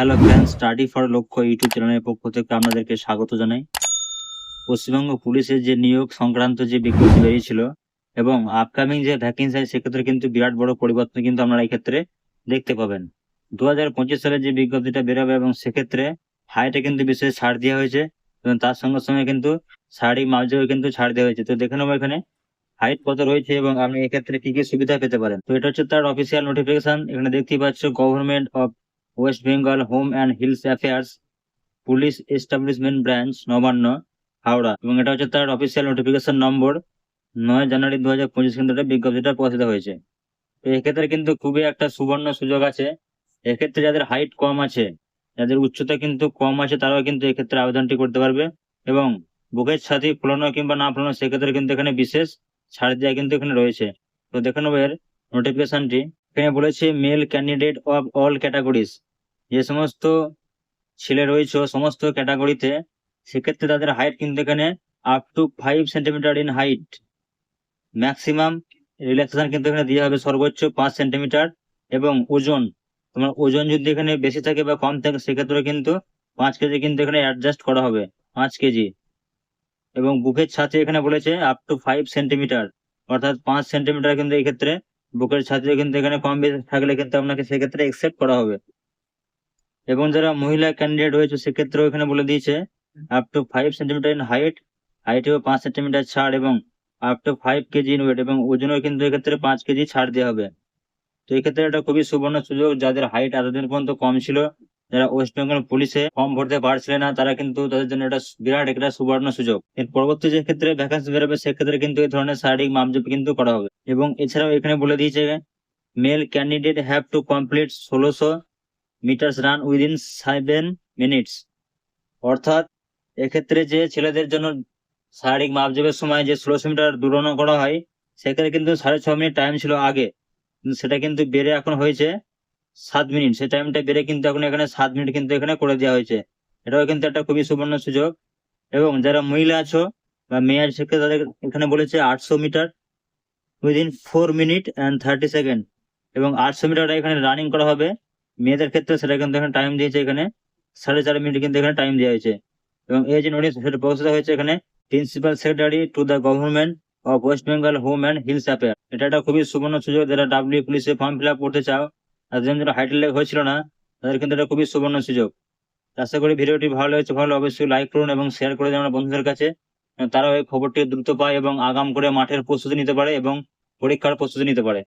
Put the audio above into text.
Hello friends study for Lakshya YouTube চ্যানেলের পক্ষ থেকে আপনাদেরকে স্বাগত জানাই। পশ্চিমবঙ্গ পুলিশের যে নিয়োগ সংক্রান্ত যে বিজ্ঞপ্তি বেরিয়েছিল এবং আপকামিং যে ভ্যাকেন্সি সেক্ষেত্রে কিন্তু বিরাট বড় পরিবর্তন কিন্তু আপনারা এই ক্ষেত্রে দেখতে পাবেন। দু হাজার পঁচিশ সালে যে বিজ্ঞপ্তিটা বেরোবে এবং সেক্ষেত্রে হাইটে কিন্তু বিশেষ ছাড় দেওয়া হয়েছে এবং তার সঙ্গে সঙ্গে কিন্তু শারীরিক মার্জেও কিন্তু ছাড় দেওয়া হয়েছে। তো দেখে নেব এখানে হাইট কত রয়েছে এবং আপনি এক্ষেত্রে কি কি সুবিধা পেতে পারেন। তো এটা হচ্ছে তার অফিসিয়াল নোটিফিকেশন এখানে দেখতেই পাচ্ছ government of West Bengal home and hills affairs police establishment branch Nabanna, Howrah. এবং এটা হচ্ছে তার অফিসিয়াল নোটিফিকেশন নম্বর নয় জানুয়ারি দু হাজার পঁচিশ কিন্তু এটা বিজ্ঞপ্তিটা প্রকাশিত হয়েছে। তো এক্ষেত্রে কিন্তু খুবই একটা সুবর্ণ সুযোগ আছে। এক্ষেত্রে যাদের হাইট কম আছে, যাদের উচ্চতা কিন্তু কম আছে, তারাও কিন্তু এক্ষেত্রে আবেদনটি করতে পারবে। এবং বুকের ছাতি ফোলানো কিংবা না ফোলানো, সেক্ষেত্রে কিন্তু এখানে বিশেষ ছাড় দেওয়া কিন্তু এখানে রয়েছে। তো দেখে নেব এর নোটিফিকেশনটি এখানে বলেছে male candidate of all categories যে সমস্ত ছেলে রয়েছে সমস্ত ক্যাটাগরিতে সেক্ষেত্রে তাদের হাইট কিন্তু এখানে up to five centimetre in height maximum relaxation কিন্তু এখানে দেওয়া হবে সর্বোচ্চ পাঁচ সেন্টিমিটার এবং ওজন। তোমার ওজন যদি এখানে বেশি থাকে বা কম থাকে, সেক্ষেত্রে কিন্তু পাঁচ কেজি কিন্তু এখানে অ্যাডজাস্ট করা হবে, পাঁচ কেজি। এবং বুকের ছাতি এখানে বলেছে আপ টু ফাইভ সেন্টিমিটার অর্থাৎ পাঁচ সেন্টিমিটার কিন্তু এই ক্ষেত্রে বুকের ছাত্রী কিন্তু এখানে কম বেশি থাকলে কিন্তু আপনাকে সেক্ষেত্রে একসেপ্ট করা হবে। এবং যারা মহিলা ক্যান্ডিডেট হয়েছে সেক্ষেত্রেও এখানে বলে দিয়েছে up to five centimetre in height হাইটেও পাঁচ সেন্টিমিটার ছাড় এবং up to five KG in weight এবং ওজনও কিন্তু এক্ষেত্রে পাঁচ কেজি ছাড় দেওয়া হবে। তো এক্ষেত্রে এটা খুবই সুবর্ণ সুযোগ, যাদের হাইট এতদিন পর্যন্ত কম ছিল যারা ওয়েস্ট বেঙ্গল পুলিশে ফর্ম ভরতে পারছিল না, তারা কিন্তু তাদের জন্য এটা বিরাট একটা সুবর্ণ সুযোগ। এর পরবর্তী যে ক্ষেত্রে ভ্যাকান্সি বেরোবে সেক্ষেত্রে কিন্তু এই ধরনের শারীরিক মাপজোপ কিন্তু করা হবে। এবং এছাড়াও এখানে বলে দিয়েছে male candidate have to complete ষোলোশো metres run within seven minutes অর্থাৎ এক্ষেত্রে যে ছেলেদের জন্য শারীরিক মাপজোপের সময় যে ষোলোশো মিটার দৌড়ানো করা হয় সেক্ষেত্রে কিন্তু সাড়ে ছ মিনিট টাইম ছিল আগে। সেটা কিন্তু বেড়ে এখন হয়েছে। সাত মিনিট। সেই টাইমটা বেড়ে কিন্তু এখন এখানে সাত মিনিট কিন্তু এখানে করে দেওয়া হয়েছে। এটাও কিন্তু একটা খুবই সুবর্ণ সুযোগ। এবং যারা মহিলা আছো বা মেয়ে আছে তাদের এখানে বলেছে আটশো metre within four minute and thirty second এবং আটশো মিটার এখানে রানিং করা হবে। মেয়েদের ক্ষেত্রে সেটা কিন্তু এখানে টাইম দিয়েছে এখানে। সাড়ে চার মিনিট কিন্তু এখানে টাইম দেওয়া হয়েছে। এবং এই যে নোটিশ সেটা প্রকাশিত হয়েছে এখানে। Principal secretary to the government of West Bengal home and hills affair এটা একটা খুবই সুবর্ণ সুযোগ। যারা ডাব্লিউ পুলিশে ফর্ম ফিল করতে চাও তাদের যেন হাইটেল লেগ হয়েছিল না, তাদের কিন্তু এটা খুবই সুবর্ণ সুযোগ। আশা করি ভিডিওটি ভালো লেগেছে, ভালো অবশ্যই লাইক করুন এবং শেয়ার করে দেন বন্ধুদের কাছে তারাও এই খবরটি দ্রুত পায় এবং আগাম করে মাঠের প্রস্তুতি নিতে পারে এবং পরীক্ষার প্রস্তুতি নিতে পারে।